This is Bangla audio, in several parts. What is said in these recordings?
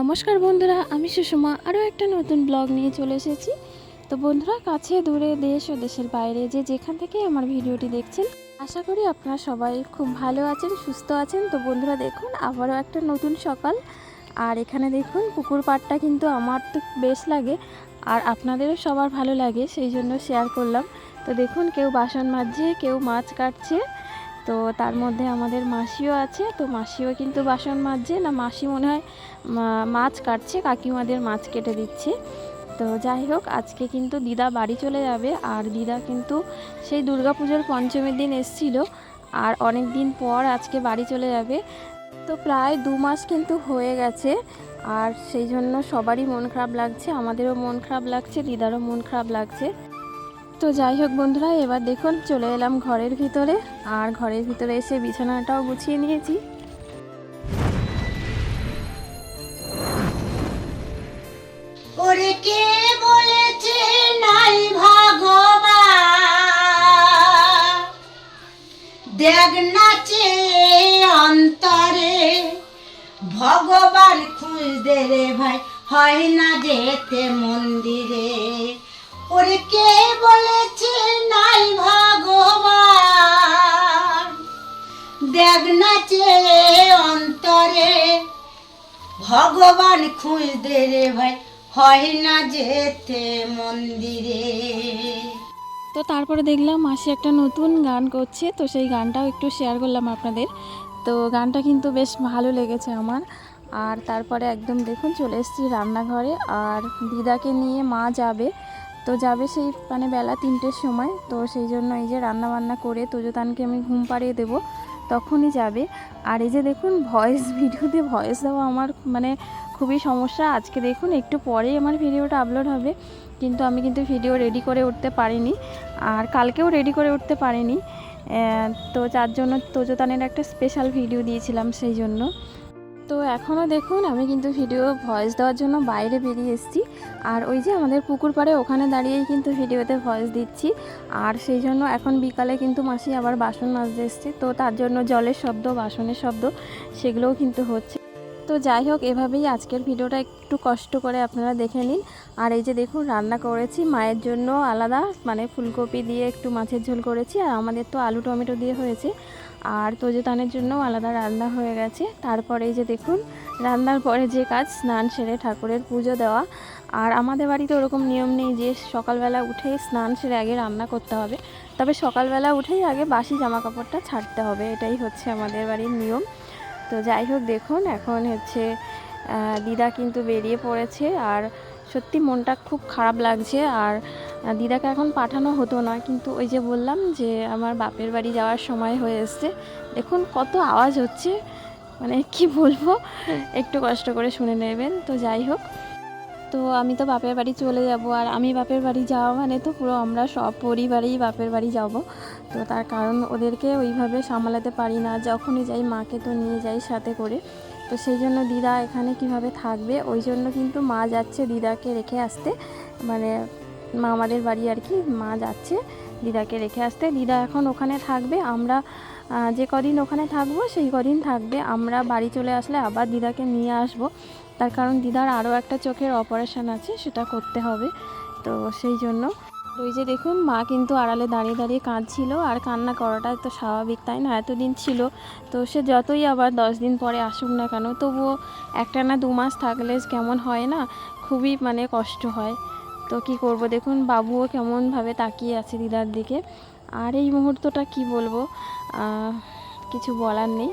নমস্কার বন্ধুরা, আমি সুষমা। আরও একটা নতুন ব্লগ নিয়ে চলে এসেছি। তো বন্ধুরা, কাছে, দূরে, দেশ ও দেশের বাইরে যে যেখান থেকে আমার ভিডিওটি দেখছেন, আশা করি আপনারা সবাই খুব ভালো আছেন, সুস্থ আছেন। তো বন্ধুরা, দেখুন, আবারও একটা নতুন সকাল। আর এখানে দেখুন, পুকুর পাড়টা কিন্তু আমার তো বেশ লাগে, আর আপনাদেরও সবার ভালো লাগে, সেই জন্য শেয়ার করলাম। তো দেখুন, কেউ বাসন মাজছে, কেউ মাছ কাটছে। তো তার মধ্যে আমাদের মাসিও আছে, তো মাসিও কিন্তু বাসন মাজছে। না, মাসি মনে হয় মাছ কাটছে, কাকিমাদের মাছ কেটে দিচ্ছে। তো যাই হোক, আজকে কিন্তু দিদা বাড়ি চলে যাবে। আর দিদা কিন্তু সেই দুর্গাপুজোর পঞ্চমীর দিন এসছিল। আর অনেক দিন পর আজকে বাড়ি চলে যাবে। তো প্রায় দু মাস কিন্তু হয়ে গেছে। আর সেই জন্য সবারই মন খারাপ লাগছে, আমাদেরও মন খারাপ লাগছে, দিদারও মন খারাপ লাগছে। তো যাই হোক বন্ধুরা, এবার দেখুন চলে এলাম ঘরের ভিতরে। আর ঘরের ভিতরে এসে বিছানাটাও গুছিয়ে নিয়েছি। অন্তরে ভগবান খুঁজতে রে ভাই, হয় না যেতে মন্দিরে। ওরে কে বলেছে নাচে অন্তরে। ভগবান খুঁজতে রে ভাই, হয় না যেতে মন্দিরে। তো তারপরে দেখলাম মাসি একটা নতুন গান করছে, তো সেই গানটাও একটু শেয়ার করলাম আপনাদের। তো গানটা কিন্তু বেশ ভালো লেগেছে আমার। আর তারপরে একদম দেখুন চলে এসেছি রান্নাঘরে, আর দিদাকে নিয়ে মা যাবে। তো যাবে সেই মানে বেলা তিনটের সময়, তো সেই জন্য এই যে রান্না বান্না করে তোজতানকে আমি ঘুম পাড়িয়ে দেবো। তখনই যাবে। আর এই যে দেখুন ভয়েস ভিডিওতে ভয়েস দেওয়া আমার মানে খুবই সমস্যা। আজকে দেখুন, একটু পরেই আমার ভিডিওটা আপলোড হবে। কিন্তু আমি কিন্তু ভিডিও রেডি করে উঠতে পারিনি। আর কালকেও রেডি করে উঠতে পারিনি। তো যার জন্য তোজোতানের একটা স্পেশাল ভিডিও দিয়েছিলাম সেই জন্য। তো এখনও দেখুন, আমি কিন্তু ভিডিও ভয়েস দেওয়ার জন্য বাইরে বেরিয়ে এসেছি। আর ওই যে আমাদের পুকুর পাড়ে ওখানে দাঁড়িয়েই কিন্তু ভিডিওতে ভয়েস দিচ্ছি। আর সেই জন্য এখন বিকালে কিন্তু মাসি আবার বাসন মাজতে এসছে। তো তার জন্য জলের শব্দ, বাসনের শব্দ, সেগুলোও কিন্তু হচ্ছে। তো যাই হোক, এভাবেই আজকের ভিডিওটা একটু কষ্ট করে আপনারা দেখে নিন। আর এই যে দেখুন, রান্না করেছি। মায়ের জন্য আলাদা মানে ফুলকপি দিয়ে একটু মাছের ঝোল করেছি। আর আমাদের তো আলু টমেটো দিয়ে হয়েছে। আর তোজতানের জন্য আলাদা রান্না হয়ে গেছে। তারপরে এই যে দেখুন, রান্নার পরে যে কাজ, স্নান সেরে ঠাকুরের পুজো দেওয়া। আর আমাদের বাড়িতে ওরকম নিয়ম নেই যে সকালবেলা উঠে স্নান সেরে আগে রান্না করতে হবে। তবে সকালবেলা উঠেই আগে বাসি জামা কাপড়টা ছাড়তে হবে, এটাই হচ্ছে আমাদের বাড়ির নিয়ম। তো যাই হোক, দেখুন, এখন হচ্ছে দিদা কিন্তু বেরিয়ে পড়েছে। আর সত্যি মনটা খুব খারাপ লাগছে। আর দিদাকে এখন পাঠানো হতো না, কিন্তু ওই যে বললাম যে আমার বাপের বাড়ি যাওয়ার সময় হয়ে এসছে। দেখুন কত আওয়াজ হচ্ছে মানে কি বলব, একটু কষ্ট করে শুনে নেবেন, তো যাই হোক। তো আমি তো বাপের বাড়ি চলে যাব, আর আমি বাপের বাড়ি যাওয়া মানে তো পুরো আমরা সব পরিবারেই বাপের বাড়ি যাব। তো তার কারণ ওদেরকে ওইভাবে সামলাতে পারি না, যখনই যাই মাকে তো নিয়ে যাই সাথে করে। তো সেই জন্য দিদা এখানে কীভাবে থাকবে, ওই জন্য কিন্তু মা যাচ্ছে দিদাকে রেখে আসতে। মানে মামাদের বাড়ি আর কি, মা যাচ্ছে দিদাকে রেখে আসতে। দিদা এখন ওখানে থাকবে, আমরা যে কদিন ওখানে থাকব সেই কদিন থাকবে। আমরা বাড়ি চলে আসলে আবার দিদাকে নিয়ে আসব। তার কারণ দিদার আরও একটা চোখের অপারেশন আছে, সেটা করতে হবে। তো সেই জন্য। ওই যে দেখুন, মা কিন্তু আড়ালে দাঁড়িয়ে দাঁড়িয়ে কাঁদছিল, আর কান্না করাটা তো স্বাভাবিক, তাই না? এতদিন ছিল, তো সে যতই আবার দশ দিন পরে আসুক না কেন, তবুও একটা না দু মাস থাকলে কেমন হয় না? খুবই মানে কষ্ট হয়। তো কি করব? দেখুন, বাবুও কেমনভাবে তাকিয়ে আছে দিদার দিকে। আর এই মুহূর্তটা কি বলব? কিছু বলার নেই।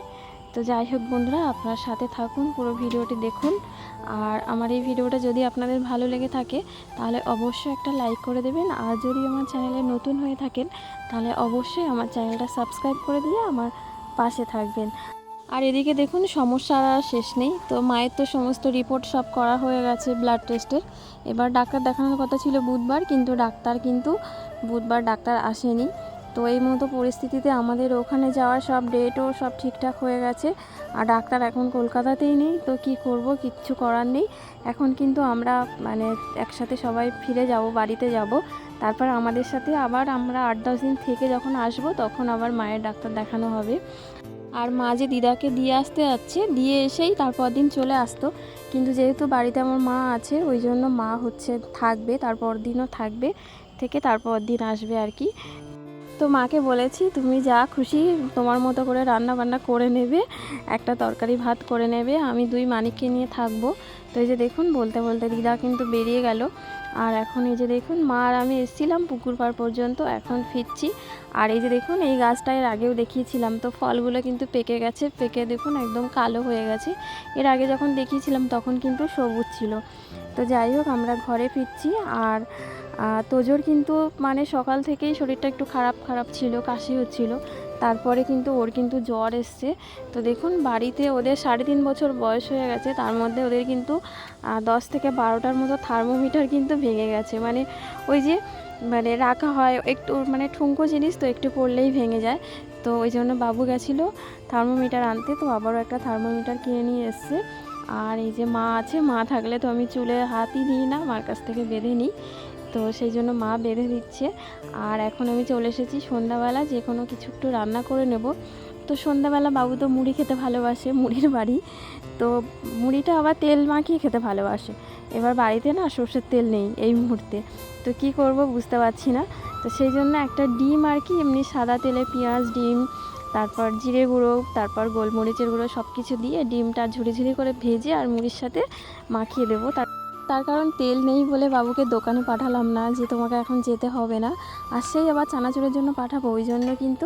তো যাই হোক বন্ধুরা, আপনার সাথে থাকুন, পুরো ভিডিওটি দেখুন। আর আমার এই ভিডিওটা যদি আপনাদের ভালো লেগে থাকে, তাহলে অবশ্যই একটা লাইক করে দেবেন। আর যদি আমার চ্যানেলে নতুন হয়ে থাকেন, তাহলে অবশ্যই আমার চ্যানেলটা সাবস্ক্রাইব করে দিয়ে আমার পাশে থাকবেন। আর এদিকে দেখুন সমস্যা শেষ নেই। তো মায়ের তো সমস্ত রিপোর্ট সব করা হয়ে গেছে ব্লাড টেস্টের এবার ডাক্তার দেখানোর কথা ছিল বুধবার, কিন্তু ডাক্তার কিন্তু বুধবার ডাক্তার আসেনি। তো এই মতো পরিস্থিতিতে আমাদের ওখানে যাওয়ার সব ডেটও সব ঠিকঠাক হয়ে গেছে। আর ডাক্তার এখন কলকাতাতেই নেই, তো কি করব, কিচ্ছু করার নেই। এখন কিন্তু আমরা মানে একসাথে সবাই ফিরে যাব, বাড়িতে যাব। তারপর আমাদের সাথে আবার আমরা আট দশ দিন থেকে যখন আসব, তখন আবার মায়ের ডাক্তার দেখানো হবে। আর মা যে দিদাকে দিয়ে আসতে যাচ্ছে, দিয়ে এসেই তারপর দিন চলে আসতো। কিন্তু যেহেতু বাড়িতে আমার মা আছে, ওই জন্য মা হচ্ছে থাকবে, তারপর দিনও থাকবে, থেকে তারপর দিন আসবে আর কি। তো মাকে বলেছি, তুমি যা খুশি তোমার মতো করে রান্না বান্না করে নেবে, একটা তরকারি ভাত করে নেবে, আমি দুই মানিককে নিয়ে থাকব। তো এই যে দেখুন, বলতে বলতে দিদা কিন্তু বেরিয়ে গেল। আর এখন এই যে দেখুন, মা আর আমি এসেছিলাম পুকুর পাড় পর্যন্ত, এখন ফিরছি। আর এই যে দেখুন, এই গাছটা এর আগেও দেখিয়েছিলাম, তো ফলগুলো কিন্তু পেকে গেছে, পেকে দেখুন, একদম কালো হয়ে গেছে। এর আগে যখন দেখিয়েছিলাম, তখন কিন্তু সবুজ ছিল। তো যাই হোক, আমরা ঘরে ফিরছি, আর তোজোর কিন্তু মানে সকাল থেকেই শরীরটা একটু খারাপ খারাপ ছিল কাশি হচ্ছিল তারপরে কিন্তু ওর কিন্তু জ্বর এসছে। তো দেখুন, বাড়িতে ওদের সাড়ে তিন বছর বয়স হয়ে গেছে, তার মধ্যে ওদের কিন্তু দশ থেকে বারোটার মতো থার্মোমিটার কিন্তু ভেঙে গেছে। মানে ওই যে মানে রাখা হয় একটু মানে ঠুঙ্কো জিনিস তো একটু পড়লেই ভেঙে যায়। তো ওই জন্য বাবু গেছিল থার্মোমিটার আনতে, তো আবারও একটা থার্মোমিটার কিনে নিয়ে এসছে। আর এই যে মা আছে, মা থাকলে তো আমি চুলে হাতই দিই না, মার কাছ থেকে বেঁধে নিই। তো সেই জন্য মা বেঁধে দিচ্ছে। আর এখন আমি চলে এসেছি সন্ধ্যাবেলা, যে কোনো কিছু একটু রান্না করে নেব। তো সন্ধ্যাবেলা বাবু তো মুড়ি খেতে ভালোবাসে, মুড়ির বাড়ি। তো মুড়িটা আবার তেল মাখিয়ে খেতে ভালোবাসে। এবার বাড়িতে না সর্ষের তেল নেই এই মুহূর্তে। তো কি করব বুঝতে পারছি না। তো সেই জন্য একটা ডিম আর কি, এমনি সাদা তেলে পেঁয়াজ, ডিম, তারপর জিরে গুঁড়ো, তারপর গোলমরিচের গুঁড়ো সব কিছু দিয়ে ডিমটা ঝুড়ি ঝুড়ি করে ভেজে আর মুড়ির সাথে মাখিয়ে দেবো। তার তার কারণ তেল নেই বলে বাবুকে দোকানে পাঠালাম না যে তোমাকে এখন যেতে হবে না। আর সেই আবার চানাচুরের জন্য পাঠাবো, ওই জন্য কিন্তু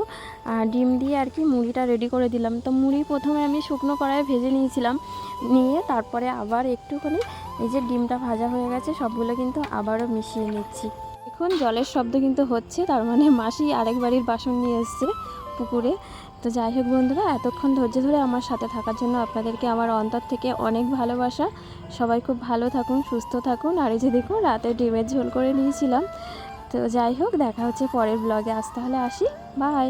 ডিম দিয়ে আর কি মুড়িটা রেডি করে দিলাম। তো মুড়ি প্রথমে আমি শুকনো কড়াইয়ে ভেজে নিয়েছিলাম। নিয়ে তারপরে আবার একটুখানি এই যে ডিমটা ভাজা হয়ে গেছে, সবগুলো কিন্তু আবারও মিশিয়ে নিচ্ছি। এখন জলের শব্দ কিন্তু হচ্ছে, তার মানে মাসি আরেক বাড়ির বাসন নিয়ে এসছে পুকুরে। তো যাই হোক বন্ধুরা, এতক্ষণ ধৈর্য ধরে আমার সাথে থাকার জন্য আপনাদেরকে আমার অন্তর থেকে অনেক ভালোবাসা। সবাই খুব ভালো থাকুন, সুস্থ থাকুন। আর এই যে দেখুন, রাতে ডিমের ঝোল করে নিয়েছিলাম। তো যাই হোক, দেখা হচ্ছে পরের ব্লগে আজ তাহলে আসি। বাই